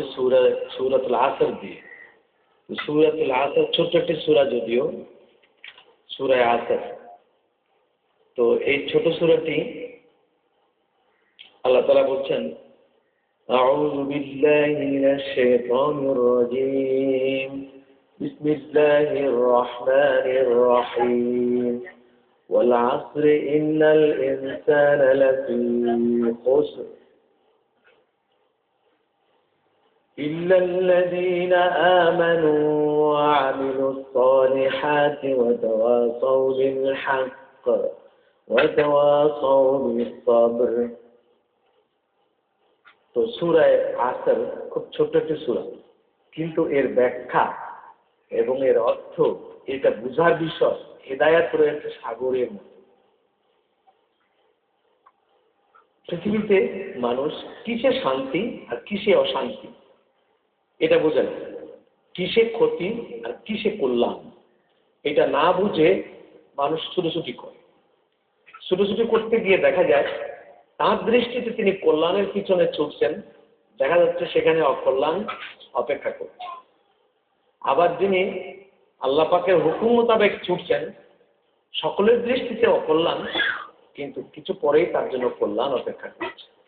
সুরা সুরাতুল আসর দিয়ে সুরাতুল আসর ছোট্ট একটি সুরা যদিও সুরায় আসর তো এই ছোট সুরাটি আল্লাহ তালা বলছেন أعوذ بالله من الشيطان الرجيم بسم الله الرحمن الرحيم والعصر إن الإنسان لفي خسر إلا الذين آمنوا وعملوا الصالحات وتواصوا بالحق وتواصوا بالصبر তো সুরায় আসর খুব ছোট্ট একটি সুরা কিন্তু এর ব্যাখ্যা এবং এর অর্থ এটা বুঝার বিষয় হেদায়াত রয়েছে সাগরের মতো পৃথিবীতে মানুষ কিসে শান্তি আর কিসে অশান্তি এটা বোঝা যায় কিসে ক্ষতি আর কিসে কল্যাণ? এটা না বুঝে মানুষ ছুটোছুটি করে। ছুটোছুটি করতে গিয়ে দেখা যায়, তার দৃষ্টিতে তিনি কল্যাণের পিছনে ছুটছেন। দেখা যাচ্ছে সেখানে অকল্যাণ অপেক্ষা করছে। আবার যিনি আল্লাহ পাকের হুকুম মোতাবেক ছুটছেন, সকলের দৃষ্টিতে অকল্যাণ, কিন্তু কিছু পরেই তার জন্য কল্যাণ অপেক্ষা করছে।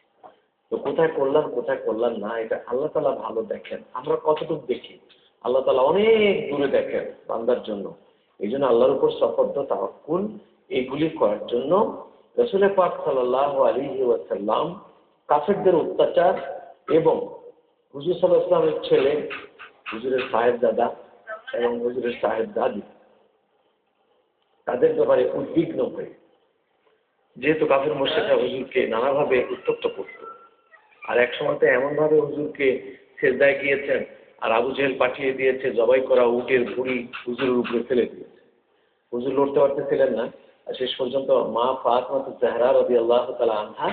তো কোথায় করলাম কোথায় করলাম না, এটা আল্লাহ তালা ভালো দেখেন। আমরা কতটুকু দেখি? আল্লাহ তালা অনেক দূরে দেখেন বান্দার জন্য। এই জন্য আল্লাহর উপর সফর্দ, তাওয়াক্কুল, এগুলি করার জন্য রসুল পাক সাল্লাহ আলী ওয়াসাল্লাম কাফেরদের অত্যাচার এবং হুজুর সাল্লাহ ছেলে, হুজুরের সাহেব দাদা এবং হুজুরের সাহেব দাদি, তাদের ব্যাপারে উদ্বিগ্ন হয়ে যেহেতু কাফের মোর্শেদরা হুজুরকে নানাভাবে উত্তপ্ত করত। আর এক সময় তো এমনভাবে হুজুরকে সেজদায় গিয়েছেন আর আবু জেহেল পাঠিয়ে দিয়েছে, জবাই করা উটের ভুড়ি হুজুরের উপরে ফেলে দিয়েছে। হুজুর লড়তে পারতেছিলেন না। আর শেষ পর্যন্ত মা ফাতমাত জাহরা রবি আল্লাহ তালা আনহা,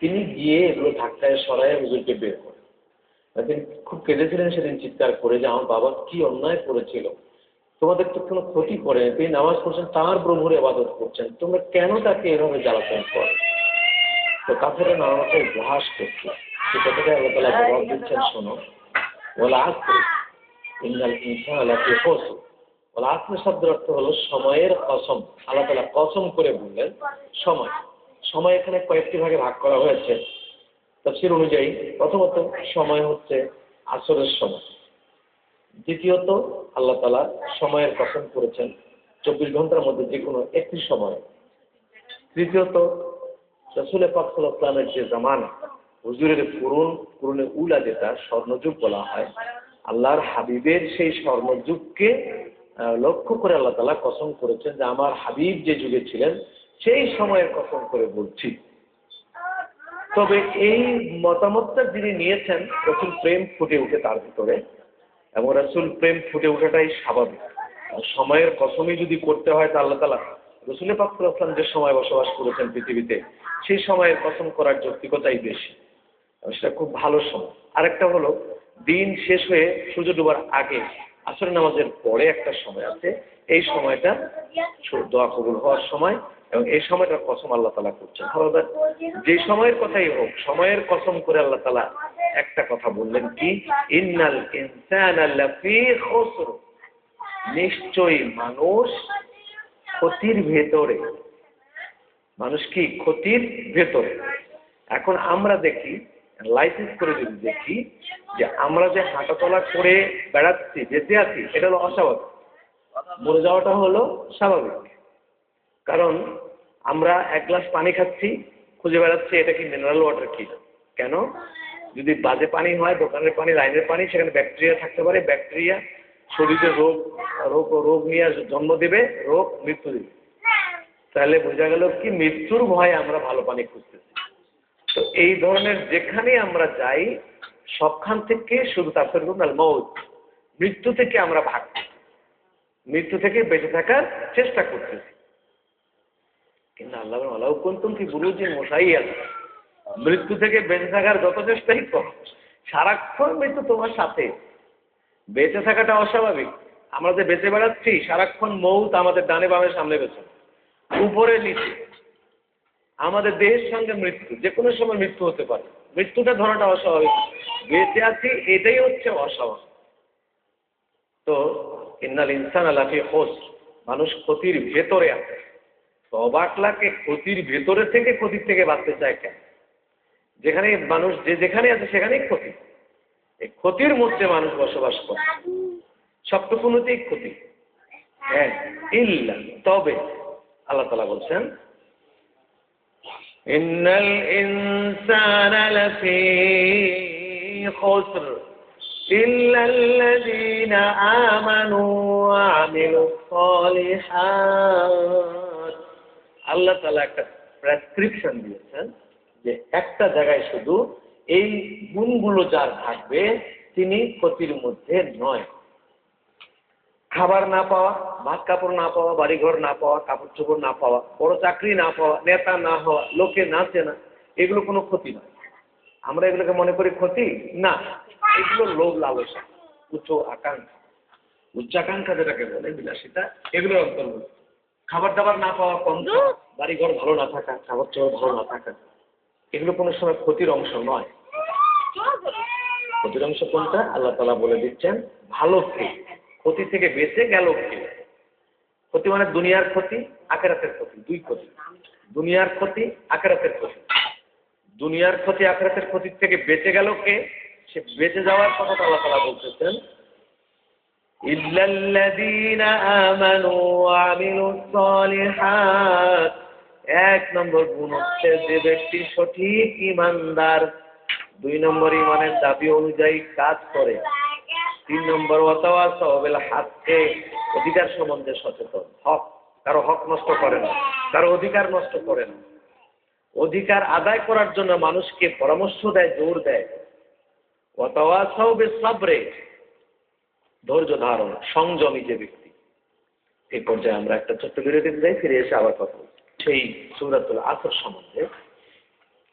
তিনি গিয়ে এগুলো ধাক্কায় সরাই হুজুরকে বের করেন। তিনি খুব কেঁদেছিলেন সেদিন চিৎকার করে যে, আমার বাবা কি অন্যায় করেছিল? তোমাদের তো কোনো ক্ষতি করে তিনি নামাজ পড়ছেন, তার প্রভুর আবাদত করছেন। তোমরা কেন তাকে এভাবে জ্বালাতন করো? তো কাফেরা নানা রকম উপহাস করছে। সে কথাটা আল্লাহ তালা জবাব দিচ্ছেন শোনো। বলা আসছে ইন্দাল ইনসান আল্লাহকে ফসু বলা আত্ম শব্দের অর্থ হলো সময়ের কসম। আল্লাহ তালা কসম করে বললেন সময়। সময় এখানে কয়েকটি ভাগে ভাগ করা হয়েছে। তফসির অনুযায়ী প্রথমত সময় হচ্ছে আসরের সময়। দ্বিতীয়ত আল্লাহ তালা সময়ের কসম করেছেন চব্বিশ ঘণ্টার মধ্যে যে কোনো একটি সময়। তৃতীয়ত রসুল পাকসালামের যে জামানা হুজুরের পুরন পুরনে উলা যেটা, স্বর্ণযুগ বলা হয়, আল্লাহর হাবিবের সেই স্বর্ণযুগকে লক্ষ্য করে আল্লাহ তালা কসম করেছেন যে আমার হাবিব যে যুগে ছিলেন, সেই সময়ের কসম করে বলছি। তবে এই মতামতটা যিনি নিয়েছেন, রসুল প্রেম ফুটে উঠে তার ভিতরে এবং রসুল প্রেম ফুটে ওঠাটাই স্বাভাবিক। সময়ের কসমই যদি করতে হয় তা আল্লাহ তালা রসুলের পাকুর আসলাম যে সময় বসবাস করেছেন পৃথিবীতে, সেই সময়ের কসম করার যৌক্তিকতাই বেশি। সেটা খুব ভালো সময়। আরেকটা হলো, দিন শেষ হয়ে সূর্য ডুবার আগে আসর নামাজের পরে একটা সময় আছে। এই সময়টা দোয়া কবুল হওয়ার সময় এবং এই সময়টার কসম আল্লাহ তালা করছেন। হাওলাদার যে সময়ের কথাই হোক, সময়ের কসম করে আল্লাহ তালা একটা কথা বললেন কি? ইন্নাল ইনসান নিশ্চয়ই মানুষ ক্ষতির ভেতরে। মানুষ কি ক্ষতির ভেতরে? এখন আমরা দেখি লাইসেন্স করে যদি দেখি, যে আমরা যে হাঁটাচলা করে বেড়াচ্ছি যেতে আছি, এটা হলো অস্বাভাবিক। মরে যাওয়াটা হলো স্বাভাবিক। কারণ আমরা এক গ্লাস পানি খাচ্ছি, খুঁজে বেড়াচ্ছি, এটা কি মিনারেল ওয়াটার কি? কেন? যদি বাজে পানি হয়, দোকানের পানি, লাইনের পানি, সেখানে ব্যাকটেরিয়া থাকতে পারে ব্যাকটেরিয়া শরীরে রোগ রোগ রোগ নিয়ে জন্ম দেবে, রোগ মৃত্যু দেবে। তাহলে বোঝা গেল কি মৃত্যুর ভয়ে আমরা ভালো পানি খুঁজতেছি। তো এই ধরনের যেখানে আমরা যাই, সবখান থেকে শুধু তাফসির মৌত। মৃত্যু থেকে আমরা ভাগছি মৃত্যু থেকে বেঁচে থাকার চেষ্টা করতেছি। কিন্তু আল্লাহ আল্লাহ কুন্তুম কি গুরুজি মশাই আছে মৃত্যু থেকে বেঁচে থাকার যত চেষ্টাই কর, সারাক্ষণ মৃত্যু তোমার সাথে। বেঁচে থাকাটা অস্বাভাবিক। আমরা যে বেঁচে বেড়াচ্ছি, সারাক্ষণ মৌত আমাদের ডানে বামে সামনে পেছনে। উপরে নিচে। আমাদের দেহের সঙ্গে মৃত্যু, যে কোনো সময় মৃত্যু হতে পারে। মৃত্যুটা ধরাটা অস্বাভাবিক। বেঁচে আছি, এটাই হচ্ছে অস্বাভাবিক। তো ইন্নাল ইনসান আলাফি হোস মানুষ ক্ষতির ভেতরে আছে। তো অবাক লাগে ক্ষতির ভেতরে থেকে, ক্ষতির থেকে বাঁচতে চায় কেন? যেখানে মানুষ যে যেখানে আছে, সেখানেই ক্ষতি। এই ক্ষতির মধ্যে মানুষ বসবাস করে সবটুকুনতেই ক্ষতি হ্যাঁ ইল্লা তবে আল্লাহ তালা বলছেন ইন্নাল ইনসান লাফি খুসর إلا الذين آمنوا وعملوا الصالحات আল্লাহ তালা একটা প্রেসক্রিপশন দিয়েছেন যে একটা জায়গায় শুধু এই গুণগুলো যার থাকবে তিনি ক্ষতির মধ্যে নয়। খাবার না পাওয়া ভাত কাপড় না পাওয়া বাড়িঘর না পাওয়া কাপড় চোপড় না পাওয়া বড় চাকরি না পাওয়া নেতা না হওয়া লোকে না চেনা এগুলো কোনো ক্ষতি নয়। আমরা এগুলোকে মনে করি ক্ষতি? না। এগুলো লোভ লালসা উচ্চ আকাঙ্ক্ষা। উচ্চাকাঙ্ক্ষা যেটাকে বলে বিলাসিতা এগুলোর অন্তর্ভুক্ত। খাবার দাবার না পাওয়া কম বাড়িঘর ভালো না থাকা খাবার চোপড় ভালো না থাকা। এগুলো কোনো সময় ক্ষতির অংশ নয়। ক্ষতির অংশ কোনটা? আল্লাহ তালা বলে দিচ্ছেন, ভালো কে ক্ষতি থেকে বেঁচে গেল কে? ক্ষতি মানে দুনিয়ার ক্ষতি, আখেরাতের ক্ষতি, দুই ক্ষতি। দুনিয়ার ক্ষতি, আখেরাতের ক্ষতি। দুনিয়ার ক্ষতি, আখেরাতের ক্ষতির থেকে বেঁচে গেল কে? সে বেঁচে যাওয়ার কথা আল্লাহ তালা বলতেছেন, ইল্লাল্লাযীনা আমানু ওয়া আমিলুস সালিহাত। এক নম্বর গুণ হচ্ছে যে ব্যক্তি সঠিক ইমানদার। দুই নম্বর ইমানের দাবি অনুযায়ী কাজ করে। তিন নম্বর ওয়াতাওয়াসাবিল হাতকে অধিকার সম্বন্ধে সচেতন। হক, কারও হক নষ্ট করে না, কারও অধিকার নষ্ট করে না। অধিকার আদায় করার জন্য মানুষকে পরামর্শ দেয়, জোর দেয়। ওয়াতাওয়াসাবিল সাবরে, ধৈর্য ধারণ, সংযমী যে ব্যক্তি। এই পর্যায়ে আমরা একটা ছোট্ট বিরতিতে যাই, ফিরে এসে আবার কথা বলছি। সেই সূরাতুল আসর সম্বন্ধে,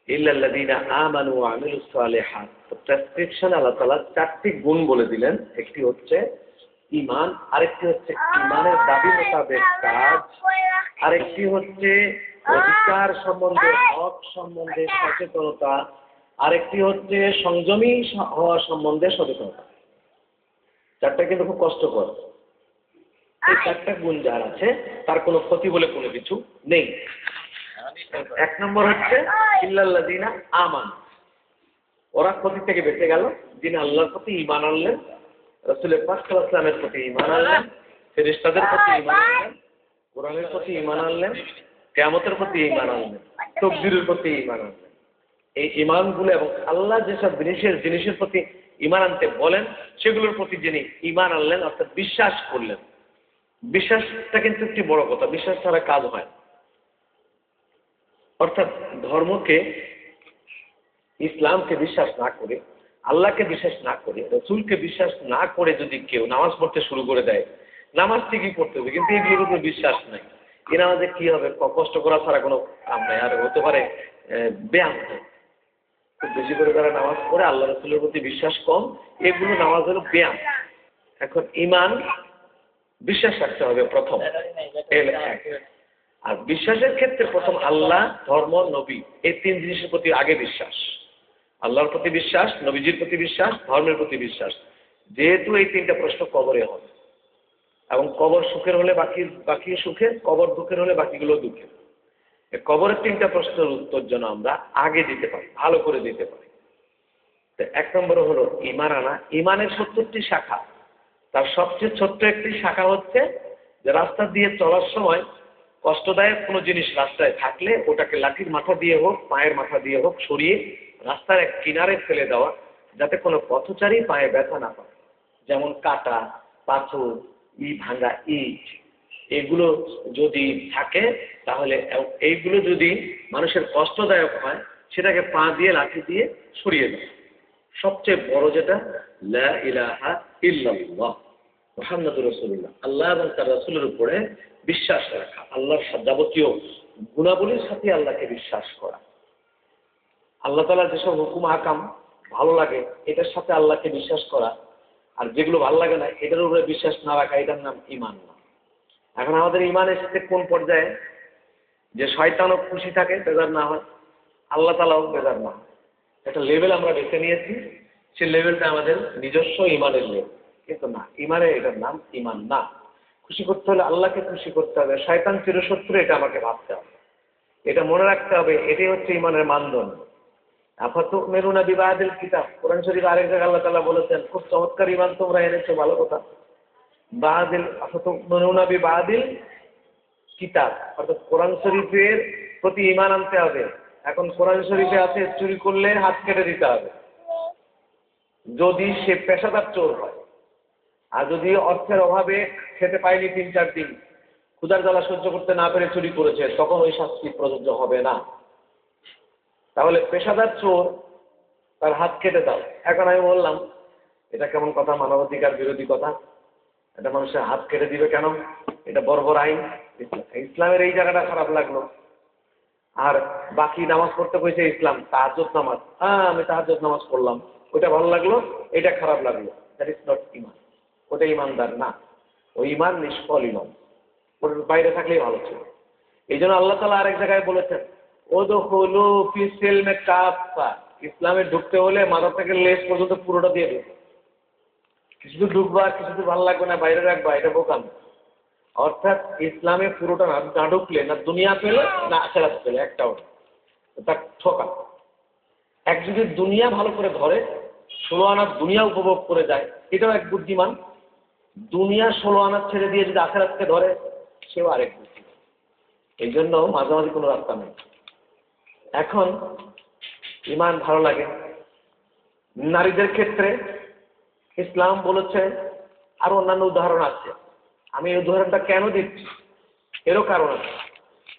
ইল্লাল্লাযীনা আমানু ওয়া আমিলুস সালিহাত। প্রেসক্রিপশন আল্লাহ তাআলা চারটি গুণ বলে দিলেন। একটি হচ্ছে ঈমান, আরেকটি হচ্ছে ঈমানের দাবি মোতাবেক কাজ, আরেকটি হচ্ছে অধিকার সম্বন্ধে, হক সম্বন্ধে সচেতনতা, আরেকটি হচ্ছে সংযমী হওয়া সম্বন্ধে সচেতনতা। চারটা কিন্তু খুব কষ্টকর। এই চারটা গুণ যার আছে, তার কোনো ক্ষতি বলে কোনো কিছু নেই। এক নম্বর হচ্ছে, ইল্লাল্লাযীনা আমান। ওরা ক্ষতি থেকে বেঁচে গেল। যিনি আল্লাহর প্রতি ইমান আনলেন রাসূলের আলাইহি ওয়াসাল্লামের প্রতি ইমান আনলেন, ফেরেশতাদের প্রতি ইমান আনলেন, কোরআনের প্রতি ইমান আনলেন, কিয়ামতের প্রতি ইমান আনলেন, তকদিরের প্রতি ইমান আনলেন। এই ঈমানগুলো এবং আল্লাহ যেসব জিনিসের জিনিসের প্রতি ইমান আনতে বলেন, সেগুলোর প্রতি যিনি ইমান আনলেন, অর্থাৎ বিশ্বাস করলেন বিশ্বাসটা কিন্তু একটি বড় কথা, বিশ্বাস ছাড়া কাজ হয়। অর্থাৎ ধর্মকে, ইসলামকে বিশ্বাস না করে, আল্লাহকে বিশ্বাস না করে, রসুলকে বিশ্বাস না করে যদি কেউ নামাজ পড়তে শুরু করে দেয়, নামাজ ঠিকই পড়তে হবে, কিন্তু এগুলোর উপর বিশ্বাস নাই এ নামাজে কি হবে কষ্ট করা ছাড়া কোনো কাম নাই, আর হতে পারে ব্যায়াম। খুব বেশি করে যারা নামাজ পড়ে, আল্লাহ রসুলের প্রতি বিশ্বাস কম, এগুলো নামাজ হলো ব্যায়াম এখন ইমান বিশ্বাস রাখতে হবে প্রথম। এক। আর বিশ্বাসের ক্ষেত্রে প্রথম আল্লাহ ধর্ম নবী এই তিন জিনিসের প্রতি আগে বিশ্বাস। আল্লাহর প্রতি বিশ্বাস নবীজির প্রতি বিশ্বাস ধর্মের প্রতি বিশ্বাস। যেহেতু এই তিনটা প্রশ্ন কবরে হবে। এবং কবর সুখের হলে বাকি বাকি সুখের কবর দুঃখের হলে বাকিগুলো এই কবরের তিনটা প্রশ্নের উত্তর যেন আমরা আগে দিতে পারি ভালো করে দিতে পারি। তো এক নম্বর হলো ইমান আনা। ইমানের সত্তরটি শাখা। তার সবচেয়ে ছোট্ট একটি শাখা হচ্ছে যে রাস্তা দিয়ে চলার সময় কষ্টদায়ক কোনো জিনিস রাস্তায় থাকলে ওটাকে লাঠির মাথা দিয়ে হোক, পায়ের মাথা দিয়ে হোক, সরিয়ে রাস্তার এক কিনারে ফেলে দেওয়া, যাতে কোনো পথচারী পায়ে ব্যথা না পায়। যেমন কাটা, পাথর ই ভাঙা ইট, এগুলো যদি থাকে, তাহলে এইগুলো যদি মানুষের কষ্টদায়ক হয়, সেটাকে পা দিয়ে, লাঠি দিয়ে সরিয়ে দেয়। সবচেয়ে বড় যেটা, লা ইলাহা আল্লাহ এবং তার রসুলের উপরে বিশ্বাস রাখা, আল্লাহর যাবতীয় গুণাবলীর সাথে আল্লাহকে বিশ্বাস করা। আল্লাহ তাআলার যেসব হুকুম, আকাম ভালো লাগে, এটার সাথে আল্লাহকে বিশ্বাস করা। আর যেগুলো ভালো লাগে না এটার উপরে বিশ্বাস না রাখা, এটার নাম ইমান না। এখন আমাদের ইমান এসেছে কোন পর্যায়ে? যে শয়তানও খুশি থাকে, বেজার না হয়। আল্লাহ তালাও বেজার না একটা লেভেল আমরা বেছে নিয়েছি। সেই লেভেলটা আমাদের নিজস্ব ইমানের লেভেল কিন্তু না, ইমানে এটার নাম ইমান না। খুশি করতে হলে আল্লাহকে খুশি করতে হবে। শয়তান চিরশত্রু, এটা আমাকে ভাবতে হবে। এটা মনে রাখতে হবে, এটাই হচ্ছে ইমানের মানদণ্ড। আপাতত মেরুনা বিবাহাদিল কিতাব। কোরআন শরীফ আরেক জায়গায় আল্লাহ তালা বলেছেন, খুব চমৎকার ইমান তোমরা এনেছো, ভালো কথা। বাহাদিল আপাতত মেরুনা বিবাহাদিল কিতাব। অর্থাৎ কোরআন শরীফের প্রতি ইমান আনতে হবে। এখন কোরআন শরীফে আছে, চুরি করলে হাত কেটে দিতে হবে। যদি সে পেশাদার চোর হয়। আর যদি অর্থের অভাবে খেতে পায়নি তিন চার দিন, ক্ষুধার জ্বালা সহ্য করতে না পেরে চুরি করেছে, তখন ওই শাস্তি প্রযোজ্য হবে না। তাহলে পেশাদার চোর তার হাত কেটে দাও। এখন আমি বললাম, এটা কেমন কথা? মানবাধিকার বিরোধী কথা। এটা মানুষের হাত কেটে দিবে কেন? এটা বর্বর আইন। ইসলামের এই জায়গাটা খারাপ লাগল। আর বাকি নামাজ পড়তে কইছে ইসলাম তাহাজত নামাজ। হ্যাঁ আমি তাহাজত নামাজ পড়লাম। ওইটা ভালো লাগল, এটা খারাপ লাগল। দ্যাট ইজ নট ইমান ওটা ইমানদার, না। ওই ইমান নিষ্ফল ইমান। ওর বাইরে থাকলেই ভালো ছিল। এই জন্য আল্লাহ তালা আরেক জায়গায় বলেছেন ও তো হলো ফিসেল মে কাপা ইসলামে ঢুকতে হলে মাথা থেকে লেস পর্যন্ত পুরোটা দিয়ে দেবে কিছু তো ঢুকবা, কিছু তো ভালো লাগবে না, বাইরে রাখবা, এটা বোকাম। অর্থাৎ ইসলামে পুরোটা না ঢুকলে, না দুনিয়া পেলে, না আখেরাত পেলে, একটাও। তার ঠকা এক যদি দুনিয়া ভালো করে ধরে ষোলো আনার দুনিয়া উপভোগ করে যায়, এটাও এক বুদ্ধিমান। দুনিয়া ষোলো আনার ছেড়ে দিয়ে যদি আখেরাতকে ধরে, সেও আরেক বুদ্ধিমান। এই জন্য মাঝামাঝি কোনো রাস্তা নেই। এখন ইমান ভালো লাগে। নারীদের ক্ষেত্রে ইসলাম বলেছে, আরও অন্যান্য উদাহরণ আছে। আমি এই উদাহরণটা কেন দিচ্ছি? এরও কারণ আছে।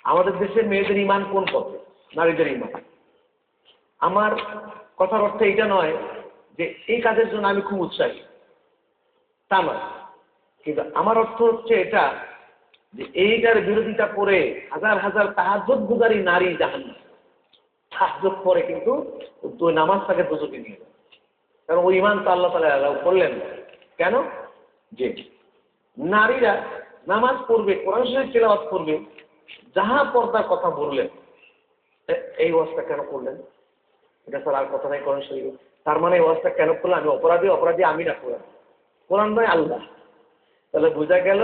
আমাদের দেশে মেয়েদের ইমান কোন পথে? নারীদের ইমান আমার কথার অর্থ এটা নয় যে এই কাজের জন্য আমি খুব উৎসাহী। তা নয়। কিন্তু আমার অর্থ হচ্ছে এটা যে এইটার বিরোধিতা করে হাজার হাজার তাহাজত গুজারি নারী জাহান তাহাজত পরে কিন্তু দুই নামাজ তাকে দুজকে নিয়ে যায়। কারণ ওই ইমান তো আল্লাহ তালা অ্যালাউ করলেন কেন? যে নারীরা নামাজ পড়বে, কোরআন শরীফ তেলাওয়াত করবে, যাহা পর্দার কথা বললেন এই ওয়াজটা কেন করলেন? এটা স্যার আর কথা নাই, কোরআন শরীফে। তার মানে ওয়াজটা কেন করলাম আমি অপরাধী অপরাধী আমি না কোরআন। কোরআন নয় আল্লাহ। তাহলে বোঝা গেল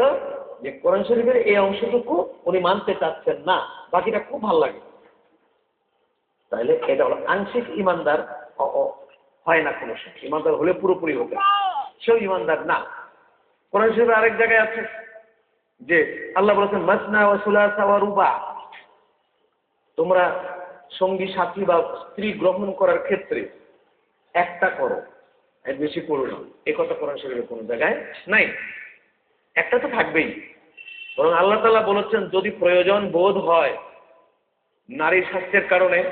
যে কোরআন শরীফের এই অংশটুকু উনি মানতে চাচ্ছেন না, বাকিটা খুব ভালো লাগে। তাহলে এটা হলো আংশিক ইমানদার হয় না কোনো সময় ইমানদার হলে পুরোপুরি হবে। সেও ইমানদার না। কোরআন শরীফের আরেক জায়গায় আছে যে আল্লাহ বলেছেন, মাসনা ওয়া সুলাসা ওয়া রুবা। তোমরা সঙ্গী, সাথী বা স্ত্রী গ্রহণ করার ক্ষেত্রে একটা করো, এর বেশি করো না। এ কথা কোরআন শরীফের কোনো জায়গায় নাই। একটা তো থাকবেই। বরং আল্লাহ তাআলা বলেছেন, যদি প্রয়োজন বোধ হয় নারীর স্বাস্থ্যের কারণে,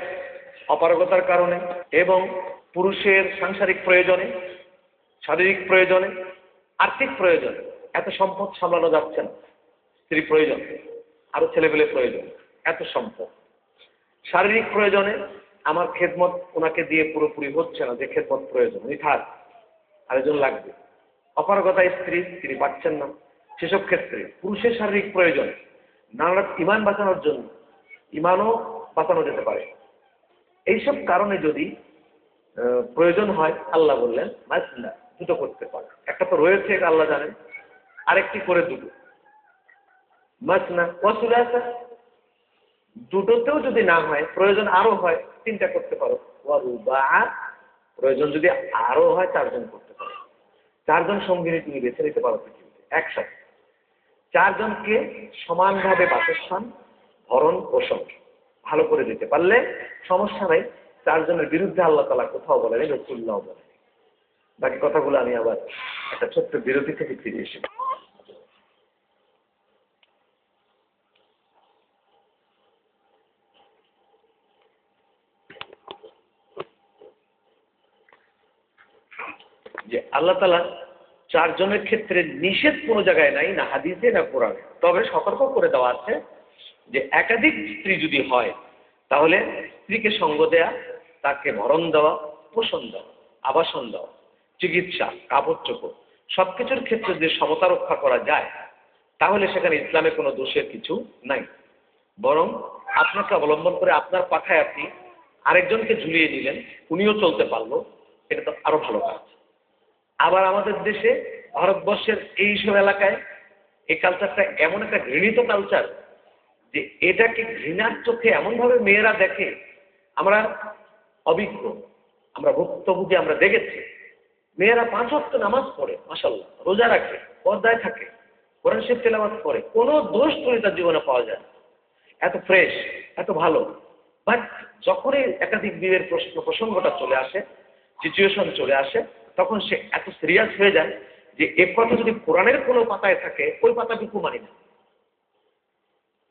অপারগতার কারণে এবং পুরুষের সাংসারিক প্রয়োজনে, শারীরিক প্রয়োজনে, আর্থিক প্রয়োজনে, এত সম্পদ সামলানো যাচ্ছে না। স্ত্রী প্রয়োজন, আরও ছেলেপেলে প্রয়োজন, এত সম্পদ। শারীরিক প্রয়োজনে আমার খেদমত ওনাকে দিয়ে পুরোপুরি হচ্ছে না, যে খেদমত প্রয়োজন। উনি থাক, আরেকজন লাগবে। অপারগতায় স্ত্রী, তিনি পাচ্ছেন না। সেসব ক্ষেত্রে পুরুষের শারীরিক প্রয়োজন নানা ইমান বাঁচানোর জন্য, ইমানও বাঁচানো যেতে পারে। এইসব কারণে যদি প্রয়োজন হয়, আল্লাহ বললেন, মাসলা, দুটো করতে পারে। একটা তো রয়েছে আল্লাহ জানেন। আরেকটি করে দুটো। মাসনা আছে দুটোতেও যদি না হয়, প্রয়োজন আরও হয়, তিনটা করতে পারো। প্রয়োজন যদি আরও হয়, চারজন করতে পারো। চারজন সঙ্গিনী তুমি বেছে নিতে পারো পৃথিবীতে, একসাথে। চারজনকে সমানভাবে বাসস্থান, ভরণ পোষণ, ভালো করে দিতে পারলে সমস্যা নাই। চারজনের বিরুদ্ধে আল্লাহ তালা কোথাও বলেনি রসুল্লাহ বলেনি। বাকি কথাগুলো আমি আবার একটা ছোট্ট বিরতি থেকে ফিরে এসে যে আল্লাহ তালা চারজনের ক্ষেত্রে নিষেধ কোনো জায়গায় নাই, না হাদিসে, না কোরআনে। তবে সতর্ক করে দেওয়া আছে যে একাধিক স্ত্রী যদি হয়, তাহলে স্ত্রীকে সঙ্গ দেয়া, তাকে ভরণ দেওয়া, পোষণ দেওয়া, আবাসন দেওয়া, চিকিৎসা কাপড় চোপড় সব কিছুর ক্ষেত্রে যে সমতা রক্ষা করা যায়, তাহলে সেখানে ইসলামে কোনো দোষের কিছু নাই। বরং আপনাকে অবলম্বন করে আপনার পাখায় আপনি আরেকজনকে ঝুলিয়ে দিলেন উনিও চলতে পারল, এটা তো আরও ভালো কাজ। আবার আমাদের দেশে ভারতবর্ষের এইসব এলাকায় এই কালচারটা এমন একটা ঘৃণিত কালচার যে এটাকে ঘৃণার চোখে এমনভাবে মেয়েরা দেখে আমরা অভিজ্ঞ, আমরা ভুক্তভোগী আমরা দেখেছি মেয়েরা পাঁচ ওয়াক্ত নামাজ পড়ে মাসাল্লাহ রোজা রাখে, পর্দায় থাকে, কোরআন শিব তেলাবাদ করে, কোনো দোষ করে তার জীবনে পাওয়া যায়। এত ফ্রেশ এত ভালো বাট যখনই একাধিক বিয়ের প্রশ্ন, প্রসঙ্গটা চলে আসে সিচুয়েশন চলে আসে তখন সে এত সিরিয়াস হয়ে যায় যে এ কথা যদি কোরআনের কোনো পাতায় থাকে, ওই পাতাটুকু মানি না।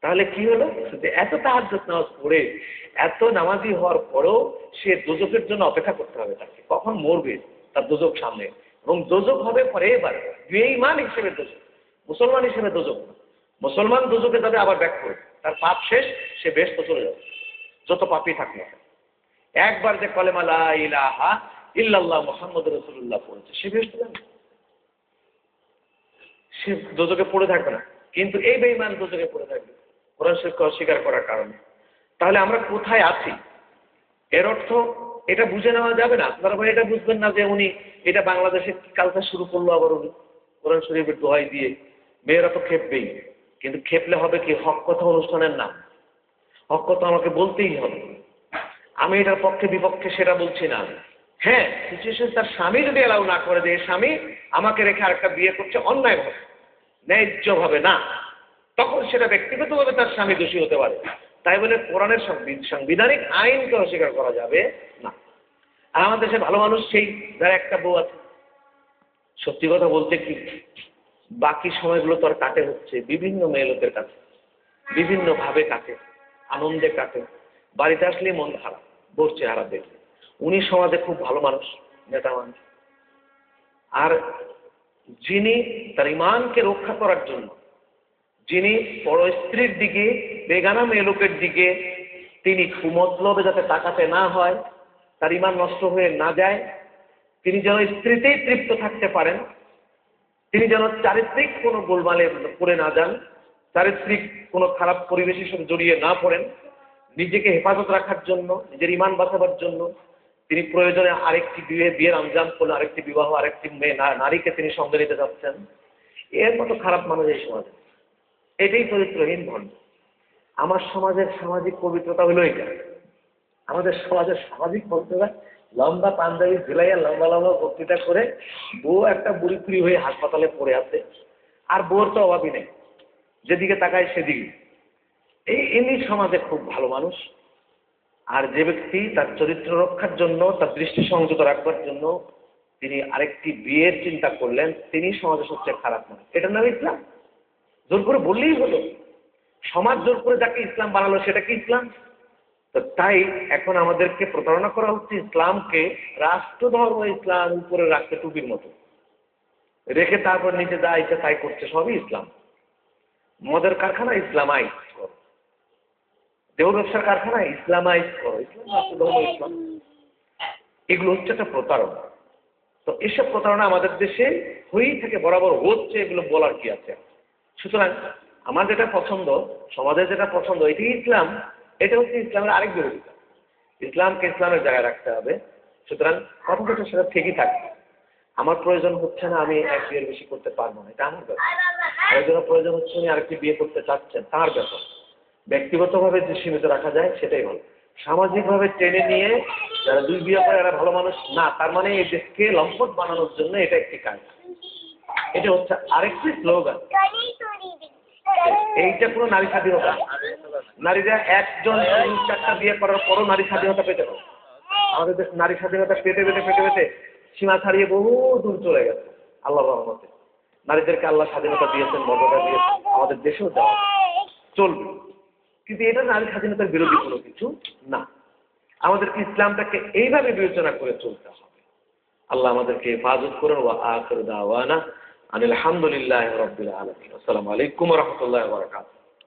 তাহলে কি হলো? যে এত তাহাজ্জুদ নামাজ পড়ে, এত নামাজি হওয়ার পরেও সে দোজকের জন্য অপেক্ষা করতে হবে তাকে। কখন মরবে? তার দোজক সামনে। এবং দোজক হবে পরে এবার। বেঈমান হিসেবে দোজক মুসলমান হিসেবে দোজক মুসলমান দোজকে যাবে, আবার ব্যাক করে তার পাপ শেষ, সে বেশ তো চলে যাবে। যত পাপই থাক না কেন। একবার যে কলেমা লা ইলাহা ইল্লাল্লাহ মুহাম্মদ রাসূলুল্লাহ পড়েছে। সে বেশ তো যাবে। সে দোজকে পড়ে থাকবে না। কিন্তু এই বেইমান দোজকে পড়ে থাকবে। কোরআন শরীফকে অস্বীকার করার কারণে। তাহলে আমরা কোথায় আছি? এর অর্থ এটা বুঝে নেওয়া যাবে না। আপনারা ভাই এটা বুঝবেন না যে উনি এটা বাংলাদেশে কালচার শুরু করল আবার উনি? কোরআন শরীফের দোহাই দিয়ে মেয়েরা তো খেপবেই। কিন্তু খেপলে হবে কি? হক কথা অনুষ্ঠানের নাম। হক কথা আমাকে বলতেই হবে। আমি এটার পক্ষে বিপক্ষে সেটা বলছি না হ্যাঁ সিচুয়েশন তার স্বামী যদি এলাও না করে যে স্বামী আমাকে রেখে আরেকটা বিয়ে করছে, অন্যায় ভাবে ন্যায্য ভাবে না। তখন সেটা ব্যক্তিগতভাবে তার স্বামী দোষী হতে পারে। তাই বলে কোরআনের সংবি- সাংবিধানিক আইনকে অস্বীকার করা যাবে না। আর আমাদের দেশে ভালো মানুষ সেই, যার একটা বউ আছে। সত্যি কথা বলতে কি? বাকি সময়গুলো তো আর কাটে হচ্ছে, বিভিন্ন মেয়ে লোকের কাছে, বিভিন্নভাবে কাটে, আনন্দে কাটে। বাড়িতে আসলে মন খারাপ বোর চেহারা দেখলে উনি সমাজে খুব ভালো মানুষ, নেতা মানুষ। আর যিনি তার ইমানকে রক্ষা করার জন্য, যিনি বড় স্ত্রীর দিকে, বেগানা মেয়ে লোকের দিকে, তিনি কুমতলবে যাতে তাকাতে না হয়, তার ইমান নষ্ট হয়ে না যায়, তিনি যেন স্ত্রীতেই তৃপ্ত থাকতে পারেন, তিনি যেন চারিত্রিক কোনো গোলমালে পড়ে না যান, চারিত্রিক কোনো খারাপ পরিবেশের সাথে জড়িয়ে না পড়েন, নিজেকে হেফাজত রাখার জন্য, নিজের ইমান বাঁচাবার জন্য তিনি প্রয়োজনে আরেকটি বিয়ে, বিয়ের আঞ্জাম করলে, আরেকটি বিবাহ, আরেকটি মেয়ে নারীকে তিনি সঙ্গে নিতে যাচ্ছেন। এর মতো খারাপ মানুষ এই সমাজে। এটাই চরিত্রহীন ভণ্ড আমার সমাজের সামাজিক পবিত্রতা হলো এটা। আমাদের সমাজের সামাজিক পবিত্রতা, লম্বা পাঞ্জাবি ঝিলাইয়া লম্বা লম্বা বক্তৃতা করে বউ একটা বুড়ি ফুড়ি হয়ে হাসপাতালে পড়ে আছে। আর বউর তো অভাবই নেই। যেদিকে তাকায় সেদিকে। এই ইনি সমাজে খুব ভালো মানুষ। আর যে ব্যক্তি তার চরিত্র রক্ষার জন্য, তার দৃষ্টি সংযত রাখবার জন্য তিনি আরেকটি বিয়ের চিন্তা করলেন, তিনি সমাজের সবচেয়ে খারাপ মানুষ এটার নাম ইসলাম? জোর করে বললেই হলো। সমাজ জোর করে যাকে ইসলাম বানালো, সেটা কি ইসলাম? তো তাই এখন আমাদেরকে প্রতারণা করা হচ্ছে ইসলামকে রাষ্ট্র ধর্ম ইসলাম উপরে রাখতে টুপির মতো। রেখে তারপর নিচে যা ইচ্ছা তাই করছে, সবই ইসলাম। মদের কারখানা ইসলামাইজ করো। দেহ ব্যবসার কারখানা ইসলামাইজ করো ইসলাম ধর্ম ইসলাম। এগুলো হচ্ছে একটা প্রতারণা। তো এসব প্রতারণা আমাদের দেশে হয়েই থাকে বরাবর হচ্ছে এগুলো বলার কি আছে? সুতরাং আমার যেটা পছন্দ সমাজের যেটা পছন্দ এটাই ইসলাম এটা হচ্ছে ইসলামের আরেক বিরোধিতা। ইসলামকে ইসলামের জায়গায় রাখতে হবে। সুতরাং কথা যেটা সেটা ঠিকই থাকবে আমার প্রয়োজন হচ্ছে না আমি এক বিয়ের বেশি করতে পারব না এটা আমার ব্যাপার। আরেকজনের প্রয়োজন হচ্ছে উনি আরেকটি বিয়ে করতে চাচ্ছেন তার ব্যাপার। ব্যক্তিগতভাবে যে সীমিত রাখা যায়, সেটাই ভালো সামাজিকভাবে টেনে নিয়ে যারা দুই বিয়ে করে ভালো মানুষ, না, তার মানে এই দেশকে লম্পট বানানোর জন্য এটা একটি কাজ। এটা হচ্ছে আরেকটি স্লোগান এইটা কোনো নারী স্বাধীনতা। নারীরা একজন চারটা বিয়ে করার পরও নারী স্বাধীনতা পেতে পারে। আমাদের দেশ নারী স্বাধীনতা পেতে পেতে পেতে পেতে সীমা ছাড়িয়ে বহু দূর চলে গেছে আল্লাহ রহমতে। নারীদেরকে আল্লাহ স্বাধীনতা দিয়েছেন, মর্যাদা দিয়েছেন, আমাদের দেশেও দেওয়া চলবে। কিন্তু এটা নারী স্বাধীনতার বিরোধী কোনো কিছু না। আমাদেরকে ইসলামটাকে এইভাবে বিবেচনা করে চলতে হবে। আল্লাহ আমাদেরকে হেফাজত করুন। ওয়া আখর দাওয়ানা আনিল আলহামদুলিল্লাহ রবিল আলামিন। আসসালামু আলাইকুম রহমতুল্লাহ বরাকাত